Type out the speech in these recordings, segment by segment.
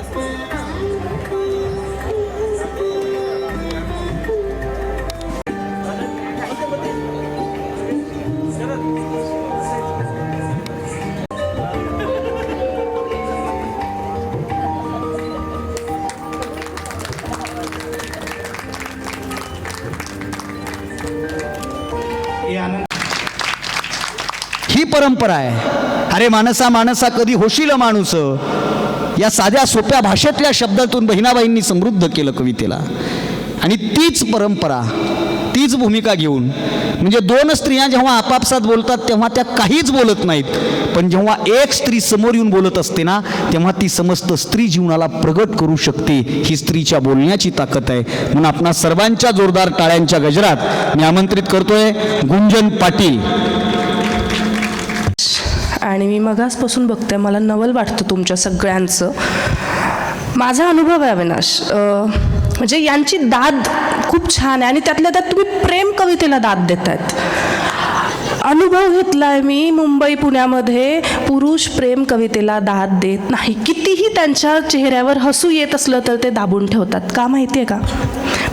ही परंपरा आहे. अरे माणसा माणसा कधी होशील माणूस? या साध्या सोप्या भाषेतल्या शब्दातून बहिणाबाईंनी समृद्ध केलं कवितेला. आणि तीच परंपरा तीच भूमिका घेऊन म्हणजे दोन स्त्रिया जेव्हा आपापसात बोलतात तेव्हा त्या काहीच बोलत नाहीत. पण जेव्हा एक स्त्री समोर येऊन बोलत असते ना तेव्हा ती समस्त स्त्री जीवनाला प्रगट करू शकते ही स्त्रीच्या बोलण्याची ताकद आहे. म्हणून आपणा सर्वांच्या जोरदार टाळ्यांच्या गजरात मी आमंत्रित करतोय गुंजन पाटील. आणि मी मगासपासून बघते मला नवल वाटतं तुमच्या सगळ्यांचं. माझा अनुभव आहे अविनाश. म्हणजे यांची दाद खूप छान आहे आणि त्यातल्या त्यात तुम्ही प्रेम कवितेला दाद देत आहेत अनुभव घेतला आहे मी मुंबई पुण्यामध्ये पुरुष प्रेम कवितेला दाद देत नाही. कितीही त्यांच्या चेहऱ्यावर हसू येत असलं तर ते दाबून ठेवतात. का माहिती आहे का?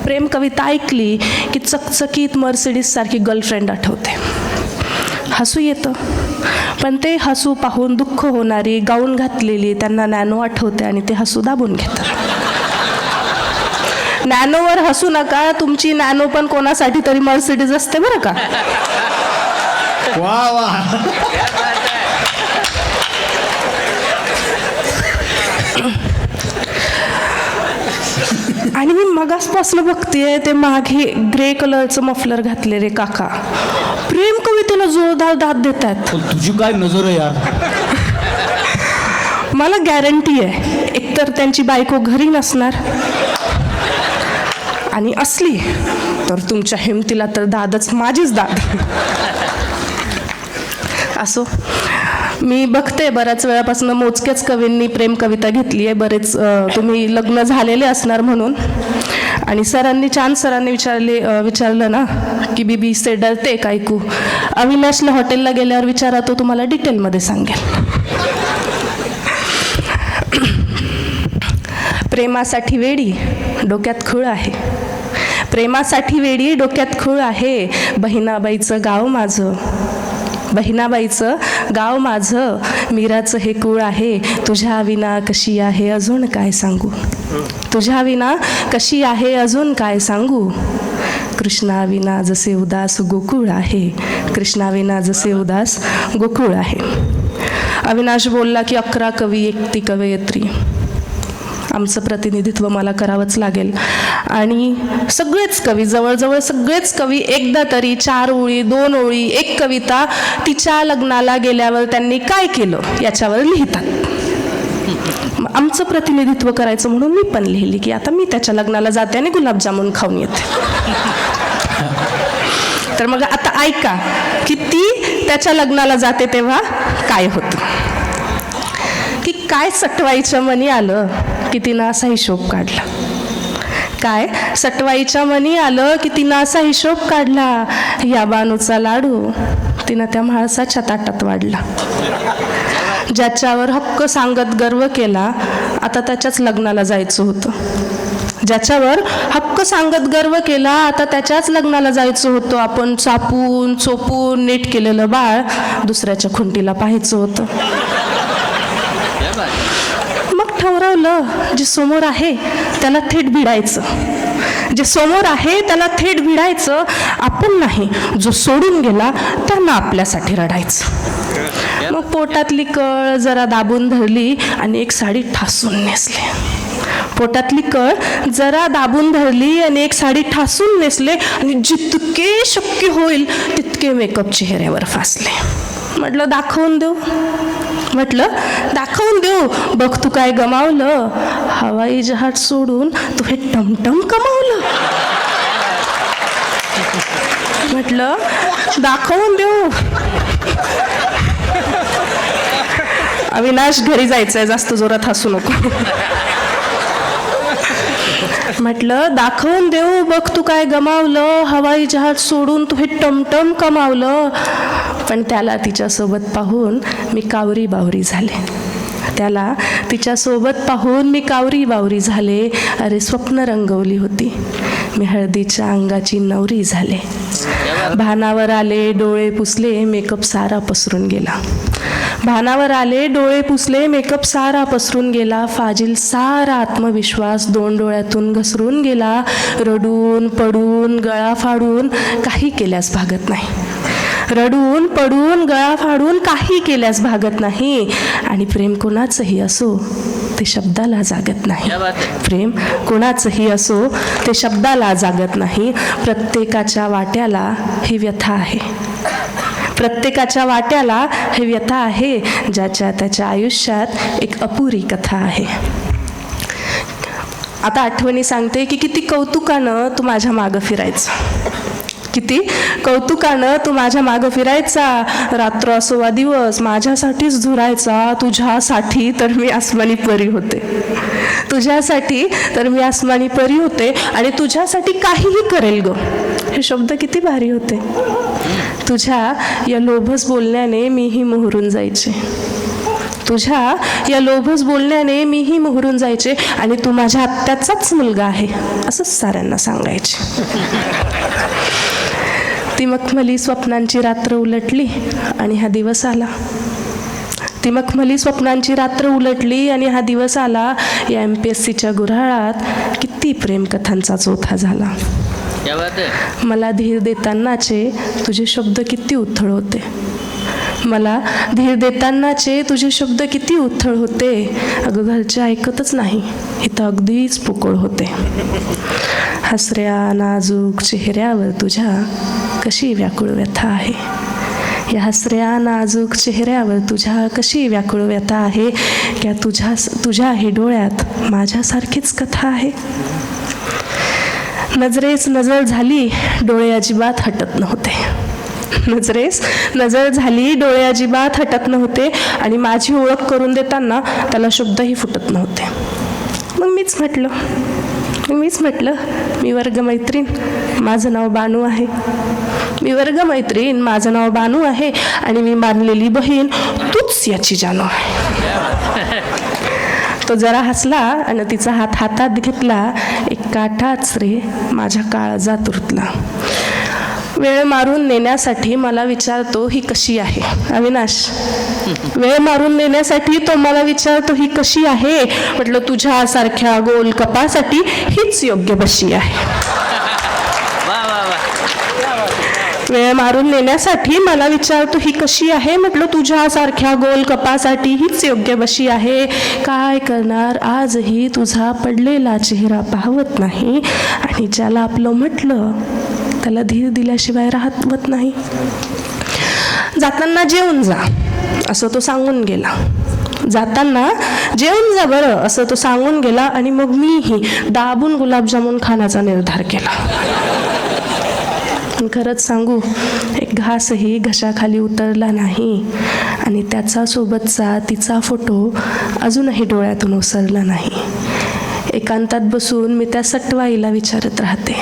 प्रेम कविता ऐकली की चकचकीत मर्सिडीजसारखी गर्लफ्रेंड आठवते. हसू येतं. पण ते हसू पाहून दुःख होणारी गाऊन घातलेली त्यांना नॅनो आठवते आणि ते हसू दाबून घेतात. नॅनोवर हसू नका तुमची नॅनो पण कोणासाठी तरी मर्सिडीज असते बरं का? वा वा. आणि मी मगासपासून बघतेय ते मागे ग्रे कलरचं मफलर घातलेले काका. कवितेला जोरदार दाद देत आहेत पण तुझी काय नजर आहे यार? मला गॅरंटी आहे एकतर त्यांची बायको घरी नसणार आणि असली तर तुमच्या हिमतीला तर दादच माझीच दाद. असो मी बघते बऱ्याच वेळापासून मोजक्याच कवींनी प्रेम कविता घेतली आहे. बरेच तुम्ही लग्न झालेले असणार म्हणून. आणि सरांनी छान सरांनी विचारले विचारलं ना की बीबी से डरते का ऐकू? अविनाशला हॉटेलला गेल्यावर विचारा तो तुम्हाला डिटेलमध्ये सांगेल. प्रेमासाठी वेडी डोक्यात खूळ आहे. प्रेमासाठी वेडी डोक्यात खूळ आहे. बहिणाबाईचं गाव माझं. बहिणाबाईचं गाव माझं मीराचं हे कुळ आहे तुझ्या विना कशी आहे अजून काय सांगू? तुझ्या विना कशी आहे अजून काय सांगू? कृष्णाविना जसे उदास गोकुळ आहे कृष्णाविना जसे उदास गोकुळ आहे. अविनाश बोलला की अकरा कवी एकती कवयत्री. आमचं प्रतिनिधित्व मला करावंच लागेल. आणि सगळेच कवी जवळजवळ सगळेच कवी एकदा तरी चार ओळी दोन ओळी एक कविता तिच्या लग्नाला गेल्यावर त्यांनी काय केलं याच्यावर लिहितात. आमचं प्रतिनिधित्व करायचं म्हणून मी पण लिहिली की आता मी त्याच्या लग्नाला जाते आणि गुलाबजामुन खाऊन येते. तर मग आता ऐका की ती त्याच्या लग्नाला जाते तेव्हा काय होतं? की काय सटवायचं मनी आलं? की तिनं असा हिशोब काढला. काय? सटवाईच्या मनी आलं की तिनं असा हिशोब काढला या बानूचा लाडू. तिनं त्या म्हाळसाच्या ताटात वाढला. ज्याच्यावर हक्क सांगत गर्व केला आता त्याच्याच लग्नाला जायचं होतं. ज्याच्यावर हक्क सांगत गर्व केला आता त्याच्याच लग्नाला जायचं होतं. आपण चापून चोपून नीट केलेलं बाळ दुसऱ्याच्या खुंटीला पाहायचं होतं मग ठरवलं जे समोर आहे त्याला थेट भिडायचं. जे समोर आहे त्याला थेट भिडायचं आपण नाही. जो सोडून गेला त्यांना आपल्यासाठी रडायचं. मग पोटातली कळ जरा दाबून धरली आणि एक साडी ठासून नेसली. पोटातली कळ जरा दाबून धरली आणि एक साडी ठासून नेसले आणि जितके शक्य होईल तितके मेकअप चेहऱ्यावर फासले. म्हटलं दाखवून देऊ. म्हटलं दाखवून देऊ. बघ तू काय गमावलं. हवाई जहाज सोडून तू हे टमटम कमावलं. म्हटलं दाखवून देऊ. अविनाश घरी जायचंय जास्त जोरात हसू नको. म्हटलं दाखवून देऊ. बघ तू काय गमावलं. हवाई जहाज सोडून तू हे टमटम कमावलं. पण त्याला तिच्यासोबत पाहून मी कावरी बावरी झाले. त्याला तिच्यासोबत पाहून मी कावरी बावरी झाले. अरे स्वप्न रंगवली होती. मी हळदीच्या अंगाची नवरी झाले. भानावर आले डोळे पुसले मेकअप सारा पसरून गेला. भानावर आले डोळे पुसले मेकअप सारा पसरून गेला. फाजील सारा आत्मविश्वास दोन डोळ्यातून घसरून गेला. रडून पडून गळा फाडून काही केल्यास भागत नाही. रडून पडून गळा फाडून काही केल्यास भागत नाही. आणि प्रेम कोणाचंही असो ते शब्दाला जागत नाही. प्रेम कोणाचंही असो ते शब्दाला जागत नाही. प्रत्येकाच्या वाट्याला ही व्यथा आहे. प्रत्येकाच्या वाट्याला हे व्यथा आहे ज्याच्या त्याच्या आयुष्यात एक अपुरी कथा आहे. आता आठवणी सांगते की किती कौतुकानं तू माझ्या मागं फिरायचं. किती? कौतुकानं तू माझ्या मागं फिरायचा. रात्र असो वा दिवस माझ्यासाठीच झुरायचा तुझ्यासाठी तर मी आसमानी परी होते. तुझ्यासाठी तर मी आसमानी परी होते आणि तुझ्यासाठी काहीही करेल ग. हे शब्द किती भारी होते. तुझ्या या लोभस बोलण्याने मीही मोहरून जायचे. तुझ्या या लोभस बोलण्याने मीही मोहरून जायचे आणि तू माझ्या आत्याचाच मुलगा आहे असंच साऱ्यांना सांगायचे. ती मखमली स्वप्नांची रात्र उलटली आणि हा दिवस आला. ती मखमली स्वप्नांची रात्र उलटली आणि हा दिवस आला. या एम पी एस सीच्या गुऱ्हाळात किती प्रेमकथांचा चोथा झाला. मला धीर देतानाचे तुझे शब्द किती उथळ होते. मला धीर देतानाचे तुझे शब्द किती उथळ होते. अगं घरचे ऐकतच नाही. इथं अगदीच पोकळ होते. हसऱ्या नाजूक चेहऱ्यावर तुझ्या कशी व्याकुळ व्यथा आहे? या हसऱ्या नाजूक चेहऱ्यावर तुझ्या कशी व्याकुळ व्यथा आहे? या तुझ्या तुझ्याही डोळ्यात माझ्यासारखीच कथा आहे? नजरेस नजर झाली डोळे अजिबात हटत नव्हते. नजरेस नजर झाली डोळे अजिबात हटत नव्हते आणि माझी ओळख करून देताना त्याला शब्दही फुटत नव्हते. मग मीच म्हटलं मीच म्हटलं मी वर्गमैत्रीण माझं नाव बानू आहे. मी वर्गमैत्रीण माझं नाव बानू आहे आणि मी मानलेली बहीण तूच याची जानू आहे. तो जरा हसला आणि तिचा हात हातात घेतला. एक काठाच रे माझ्या काळजात उरतला वेळ मारून नेण्यासाठी मला विचारतो ही कशी आहे? अविनाश वेळ मारून नेण्यासाठी तो मला विचारतो ही कशी आहे? म्हटलं तुझ्यासारख्या गोल कपासाठी हीच योग्य बशी आहे. वेळ मारून नेण्यासाठी मला विचारतो ही कशी आहे? म्हटलं तुझ्यासारख्या गोल कपासाठी हीच योग्य बशी आहे. काय करणार? आजही तुझा पडलेला चेहरा पाहवत नाही. आणि ज्याला आपलं म्हटलं त्याला धीर दिल्याशिवाय राहत नाही. जाताना जेवून जा असं तो सांगून गेला. जाताना जेवून जा बरं असं तो सांगून गेला आणि मग मीही दाबून गुलाबजामुन खाण्याचा निर्धार केला. पण खरंच सांगू एक घासही घशाखाली उतरला नाही. आणि त्याचा सोबतचा तिचा फोटो अजूनही डोळ्यातून ओसरला नाही. एकांतात बसून मी त्या सटवाईला विचारत राहते.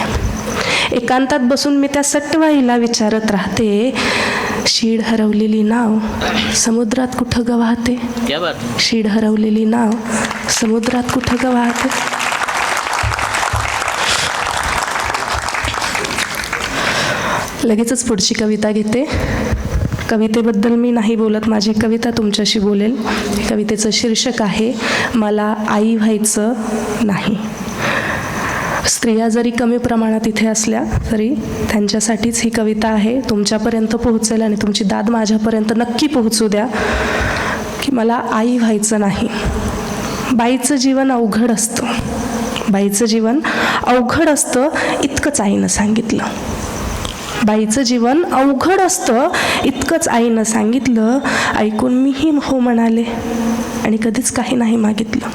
एकांतात बसून मी त्या सटवाईला विचारत राहते शीड हरवलेली नाव समुद्रात कुठं ग वाहते शीड हरवलेली नाव समुद्रात कुठं ग लगेचच पुढची कविता घेते. कवितेबद्दल मी नाही बोलत माझी कविता तुमच्याशी बोलेल. कवितेचं शीर्षक आहे मला आई व्हायचं नाही. स्त्रिया जरी कमी प्रमाणात इथे असल्या तरी त्यांच्यासाठीच ही कविता आहे. तुमच्यापर्यंत पोहोचेल आणि तुमची दाद माझ्यापर्यंत नक्की पोहोचू द्या की मला आई व्हायचं नाही. बाईचं जीवन अवघड असतं. बाईचं जीवन अवघड असतं इतकंच आईनं सांगितलं. बाईचं जीवन अवघड असतं. इतकंच आईनं सांगितलं ऐकून मीही हो म्हणाले. आणि कधीच काही नाही मागितलं.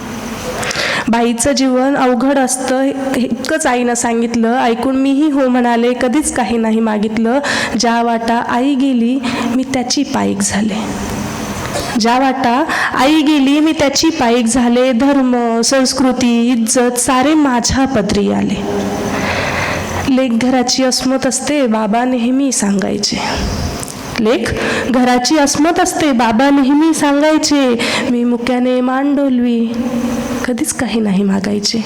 बाईचं जीवन अवघड असतं इतकंच आईनं सांगितलं ऐकून मीही हो म्हणाले. कधीच काही नाही मागितलं. ज्या वाटा आई गेली मी त्याची पायीक झाले. ज्या वाटा आई गेली मी त्याची पायीक झाले. धर्म संस्कृती इज्जत सारे माझ्या पदरी आले. लेख घराची अस्मत असते बाबा नेहमी सांगायचे. लेख घराची अस्मत असते बाबा नेहमी सांगायचे मी मुक्याने मान डोलवी. कधीच काही नाही मागायचे.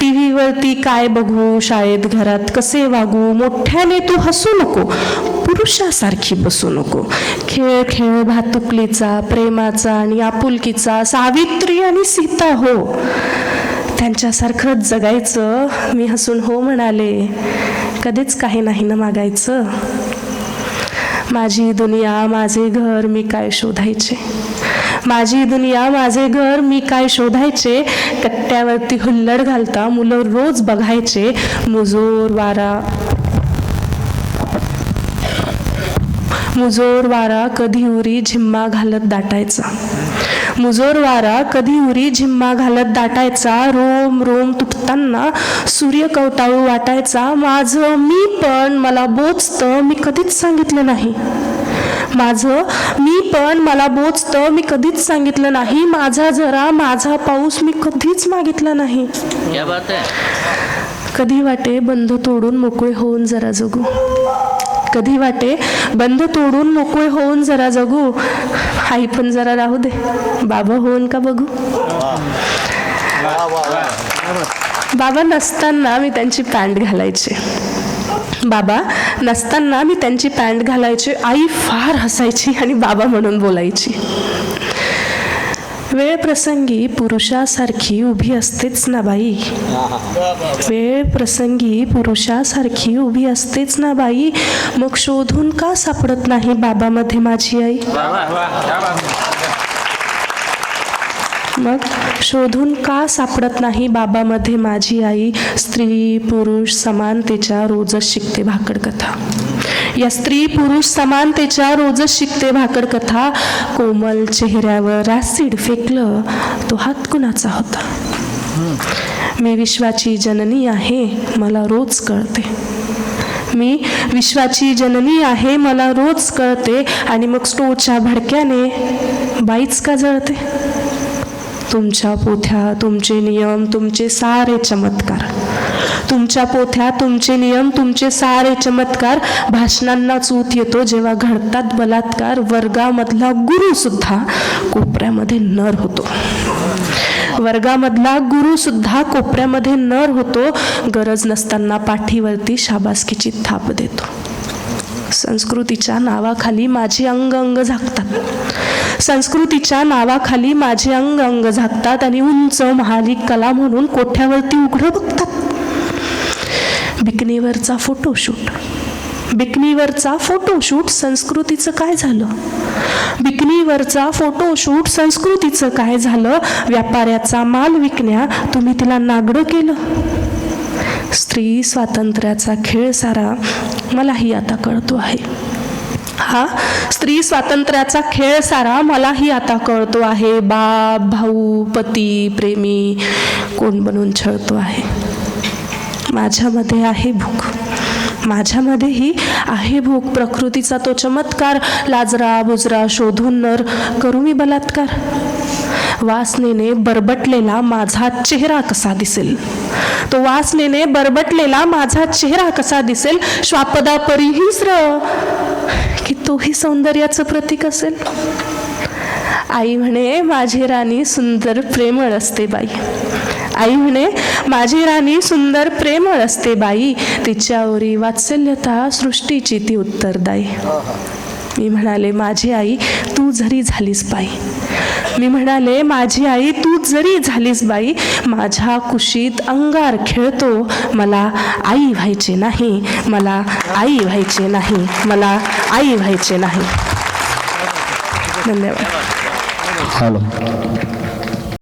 टी व्हीवरती काय बघू शाळेत घरात कसे वागू मोठ्याने तू हसू नको पुरुषासारखी बसू नको. खेळ खेळ भातुकलीचा प्रेमाचा आणि आपुलकीचा सावित्री आणि सीता हो. त्यांच्यासारखंच जगायचं मी हसून हो म्हणाले. कधीच काही नाही ना मागायचं. माझी दुनिया माझे घर मी काय शोधायचे? माझी दुनिया माझे घर मी काय शोधायचे? कट्ट्यावरती हुल्लड घालता मुलं रोज बघायचे. मुजोर वारा मुजोर वारा कधी उरी झिम्मा घालत दाटायचा. मुजोर वारा कधी उरी झिम्मा घालत दाटायचा. रोम रोम तुटताना सूर्य कवटाळू वाटायचा. माझं मी पण मला बोचतं मी कधीच सांगितलं नाही. माझं मी पण मला बोचतं मी कधीच सांगितलं नाही. माझा जरा माझा पाऊस मी कधीच मागितला नाही. कधी वाटे बंध तोडून मोकळे होऊन जरा जगू. कधी वाटे? बंद तोडून मोकळे होऊन जरा जगू. आई पण जरा राहू दे. बाबा होऊन का बघू? बाबा नसताना मी त्यांची पॅन्ट घालायचे. बाबा नसताना मी त्यांची पॅन्ट घालायचे. आई फार हसायची आणि बाबा म्हणून बोलायची. वेळ प्रसंगी पुरुषासारखी उभी असतेच ना बाई. वेळ प्रसंगी पुरुषासारखी उभी असतेच ना बाई. मग शोधून का सापडत नाही बाबामध्ये माझी आई? मग शोधून का सापडत नाही बाबामध्ये माझी आई? स्त्री पुरुष समानतेच्या रोजच शिकते भाकड कथा. या स्त्री पुरुष समानतेच्या रोजच शिकते भाकड कथा. कोमल चेहऱ्यावर ऍसिड फेकलं तो हात कुणाचा होता? मी विश्वाची जननी आहे मला रोज कळते. मी विश्वाची जननी आहे मला रोज कळते. आणि मग स्टोच्या भडक्याने बाईच का जळते? तुमच्या पोथ्या तुमचे नियम तुमचे सारे चमत्कार. तुमच्या पोथ्या तुमचे नियम तुमचे सारे चमत्कार. भाषणांना चूत येतो जेव्हा घडतात बलात्कार वर्गामधला गुरु सुद्धा कोपऱ्यामध्ये नर होतो. वर्गामधला गुरु सुद्धा कोपऱ्यामध्ये नर होतो. गरज नसताना पाठीवरती शाबासकीची थाप देतो. संस्कृतीच्या नावाखाली माझी अंग अंग झाकतात. संस्कृतीच्या नावाखाली माझे अंग अंग झाकतात आणि उंच महाली कला म्हणून कोठ्यावरती उघडं बघतात. बिकनीवरचा फोटोशूट बिकनीवरचा फोटोशूट संस्कृतीचं काय झालं? बिकनीवरचा फोटोशूट संस्कृतीचं काय झालं? व्यापाऱ्याचा माल विकण्या तुम्ही तिला नागडं केलं. स्त्री स्वातंत्र्याचा खेळ सारा मलाही आता कळतो आहे. हा स्त्री स्वातंत्र्याचा खेळ सारा मलाही आता कळतो आहे. बाप भाऊ पती प्रेमी कोण बनून छळतो आहे? माझ्यामध्ये आहे भूक. माझ्यामध्येही आहे भूक. प्रकृतीचा तो चमत्कार लाजरा बुजरा शोधून नर करू मी बलात्कार. वासनेने बरबटलेला माझा चेहरा कसा दिसेल? तो वासनेने बरबटलेला माझा चेहरा कसा दिसेल? श्वापदा परिहिस्र तोही सौंदर्याचं प्रतीक असेल? आई म्हणे माझी राणी सुंदर प्रेमळ असते बाई. आई म्हणे माझी राणी सुंदर प्रेमळ असते बाई. तिच्यावरी वात्सल्यता सृष्टीची ती उत्तरदायी. मी म्हणाले माझी आई तू जरी झालीस बाई मी म्हणाले माझी आई तू जरी झालीस बाई माझ्या कुशीत अंगार खेळतो. मला आई व्हायचे नाही मला आई व्हायचे नाही मला आई व्हायचे नाही. धन्यवाद. हॅलो.